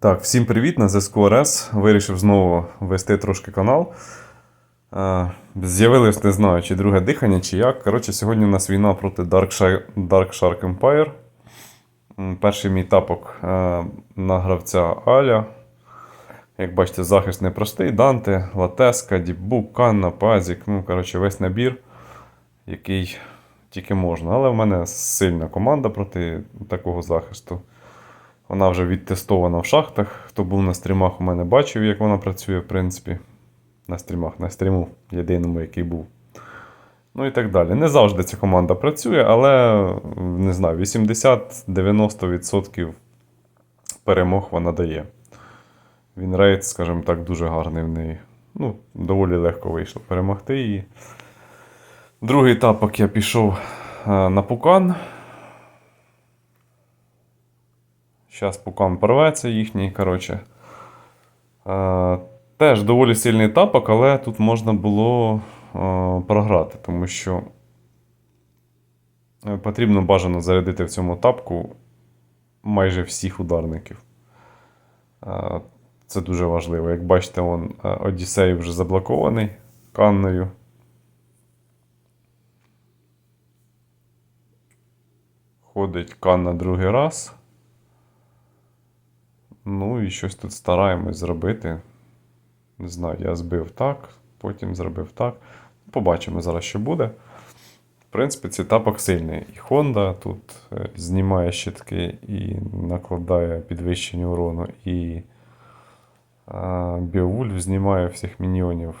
Так, всім привіт на зв'язку РС. Вирішив знову вести трошки канал. Е, З'явилось, не знаю, чи друге дихання, чи як. Коротше, сьогодні у нас війна проти Dark Shark, Dark Shark Empire. Перший мій тапок е, на гравця Аля. Як бачите, захист непростий. Данте, Латеска, Діпбук, Канна, Пазік. Ну, коротше, весь набір, який тільки можна. Але в мене сильна команда проти такого захисту. Вона вже відтестована в шахтах. Хто був на стрімах, у мене бачив, як вона працює, в принципі. На стрімах, на стріму, єдиному, який був. Ну і так далі. Не завжди ця команда працює, але не знаю, 80-90% перемог вона дає. Він рейд, скажімо так, дуже гарний в неї. Ну, доволі легко вийшло перемогти її. Другий тапок я пішов е, на пукан. Зараз пукан порветься їхній, коротше. Е, теж доволі сильний тапок, але тут можна було е, програти, тому що е, потрібно бажано зарядити в цьому тапку майже всіх ударників. Це дуже важливо. Як бачите, он, Одіссей вже заблокований канною. Ходить канна другий раз. Ну і щось тут стараємось зробити. Не знаю, я збив так, потім зробив так. Побачимо зараз, що буде. В принципі, цей тапок сильний. І Honda тут е, знімає щитки і накладає підвищення урону, і Біовульф знімає всіх міньйонів.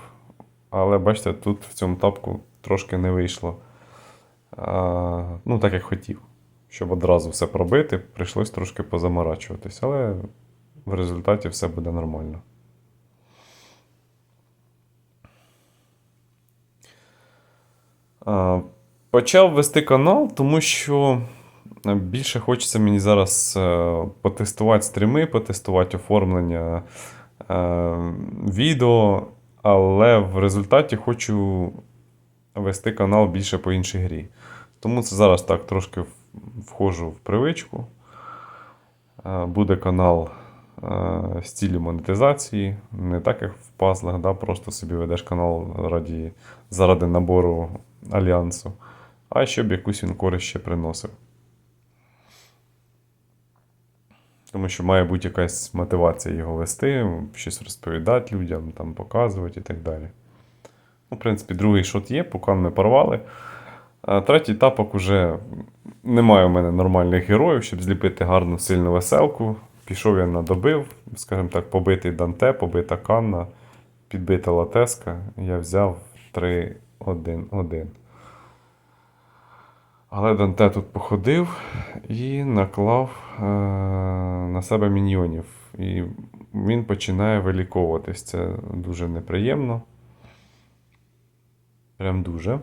Але бачите, тут в цьому тапку трошки не вийшло. А, ну, так як хотів. Щоб одразу все пробити, прийшлось трошки позаморачуватись, але в результаті все буде нормально. Почав вести канал, тому що більше хочеться мені зараз е, потестувати стріми, потестувати оформлення е, відео, але в результаті хочу вести канал більше по іншій грі. Тому це зараз так трошки в- входжу в привичку. Е, Буде канал е, в монетизації, не так як в пазлах, да, просто собі ведеш канал раді, заради набору альянсу, а щоб якусь він користь ще приносив. Тому що має бути якась мотивація його вести, щось розповідати людям, там, показувати і так далі. Ну, в принципі, другий шот є, пукан ми порвали. А третій тапок уже немає у мене нормальних героїв, щоб зліпити гарну сильну веселку. Пішов я на добив, скажімо так, побитий Данте, побита Канна, підбита Латеска. Я взяв 3-1-1. Але Данте тут походив і наклав е- на себе міньйонів. І він починає виліковуватись. Це дуже неприємно. Прям дуже.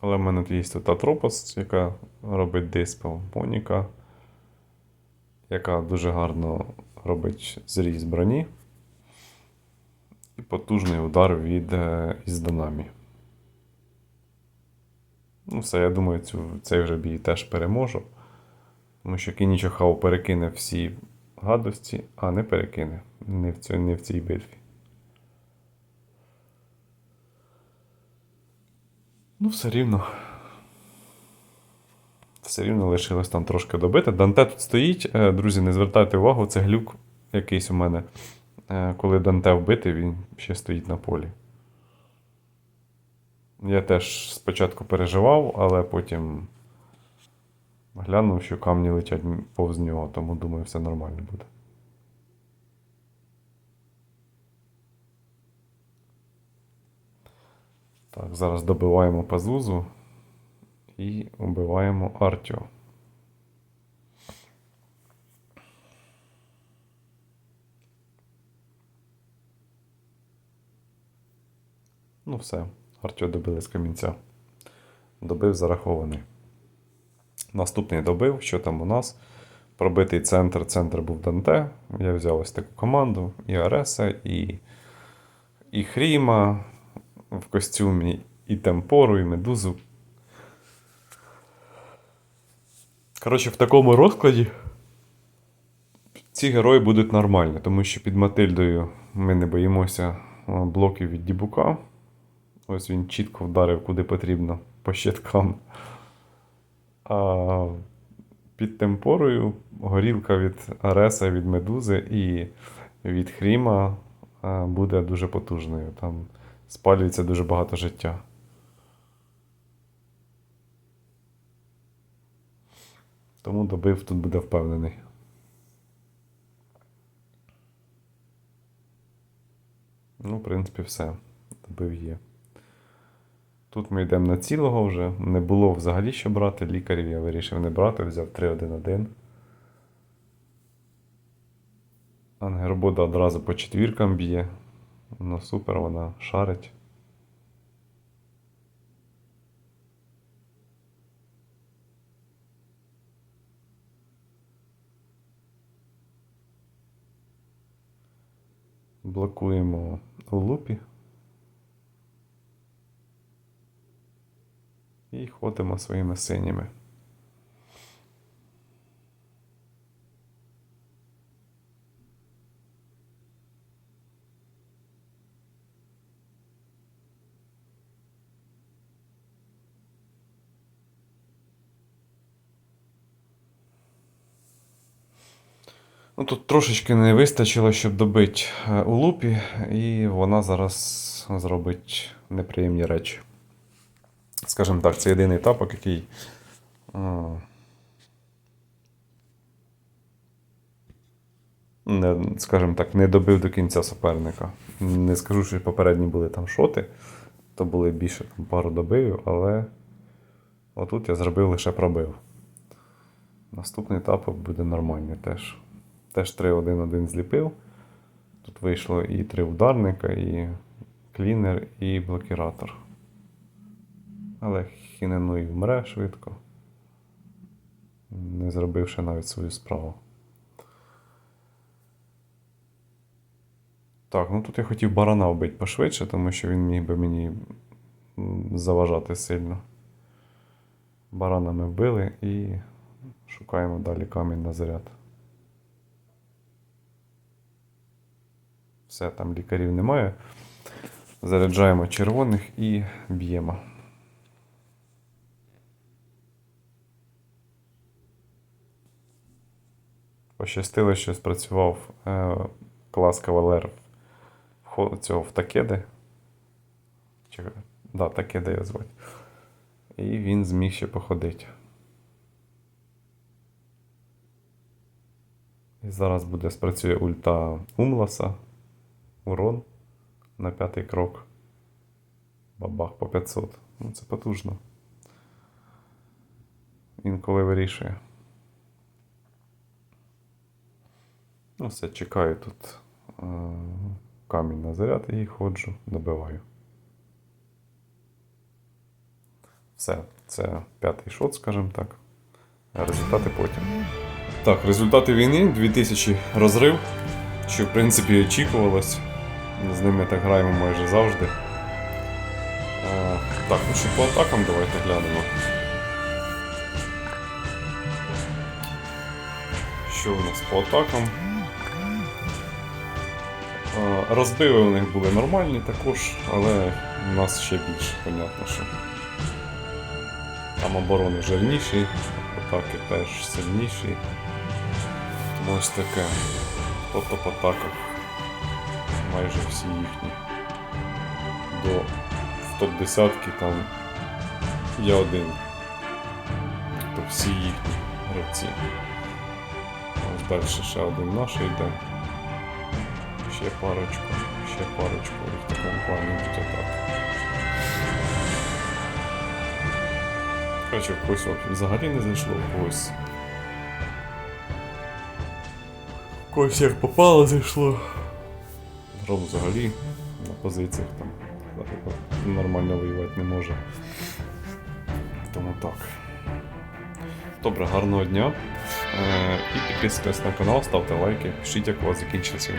Але в мене тут є тут Атропос, яка робить диспел, Моніка, яка дуже гарно робить зріз броні. І потужний удар від е, Іздонамі. Ну, все, я думаю, цю, цей вже бій теж переможу. Тому що Кінічо Хау перекине всі гадості, а не перекине. Не в, цій, не в цій битві. Ну, все рівно. Все рівно лишилось там трошки добити. Данте тут стоїть. Е, Друзі, не звертайте увагу, це глюк якийсь у мене. Е, Коли Данте вбитий, він ще стоїть на полі. Я теж спочатку переживав, але потім глянув, що камні летять повз нього, тому думаю, все нормально буде. Так, зараз добиваємо Пазузу і убиваємо Артіо. Ну, все. Артіо добили з камінця. Добив зарахований. Наступний добив, що там у нас? Пробитий центр. Центр був Данте. Я взяв ось таку команду: і Ареса, і, і Хріма в костюмі, і Темпору, і Медузу. Коротше, в такому розкладі ці герої будуть нормальні, тому що під Матильдою ми не боїмося блоків від Дібука. Ось він чітко вдарив куди потрібно по щиткам. А під темпорою горілка від Ареса, від Медузи і від Хріма буде дуже потужною. Там спалюється дуже багато життя. Тому добив тут буде впевнений. Ну, в принципі, все. Добив є. Тут ми йдемо на цілого вже. Не було взагалі що брати. Лікарів я вирішив не брати, взяв 3-1-1. Ангербода одразу по четвіркам б'є. Ну супер, вона шарить. Блокуємо лупі. І ходимо своїми синіми. Ну, тут трошечки не вистачило, щоб добити е, у лупі, і вона зараз зробить неприємні речі. Скажімо так, це єдиний тапок, який. Не, скажімо так, не добив до кінця суперника. Не скажу, що попередні були там шоти, то були більше там, пару добивів, але отут я зробив лише пробив. Наступний тапок буде нормальний теж. Теж 3-1-1 зліпив. Тут вийшло і три ударника, і клінер, і блокіратор. Але Хіненуй вмре швидко, не зробивши навіть свою справу. Так, ну тут я хотів барана вбити пошвидше, тому що він міг би мені заважати сильно. Барана ми вбили і шукаємо далі камінь на заряд. Все, там лікарів немає. Заряджаємо червоних і б'ємо. Пощастило, що спрацював е, клас кавалер цього в Такеди. Чи, да, Такеди його звати. І він зміг ще походити. І зараз буде спрацює ульта Умласа. Урон на п'ятий крок. Бабах по 500. Ну, це потужно. Інколи вирішує. Ну, все, чекаю тут е, камінь на заряд і ходжу, добиваю. Все, це п'ятий шот, скажімо так. Результати потім. Так, результати війни 2000 розрив, що в принципі очікувалось. З ними так граємо майже завжди. Е, так, ну що по атакам давайте глянемо. Що у нас по атакам? Е, Розбиви у них були нормальні також, але у нас ще більше, понятно, що. Там оборони жирніші, атаки теж сильніші. Ось таке. По топ-атаках майже всі їхні. До в топ-десятки там я один. Тобто всі їхні гравці. Ось далі ще один наш йде. Ще парочку, ще парочку і в такому плані будуть атаки. Короче, в когось взагалі не зайшло, в когось. В когось як попало зайшло. Гром взагалі на позиціях там нормально воювати не може. Тому так. Добре, гарного дня. Е, і підписуйтесь на канал, ставте лайки, пишіть, як у вас закінчилася.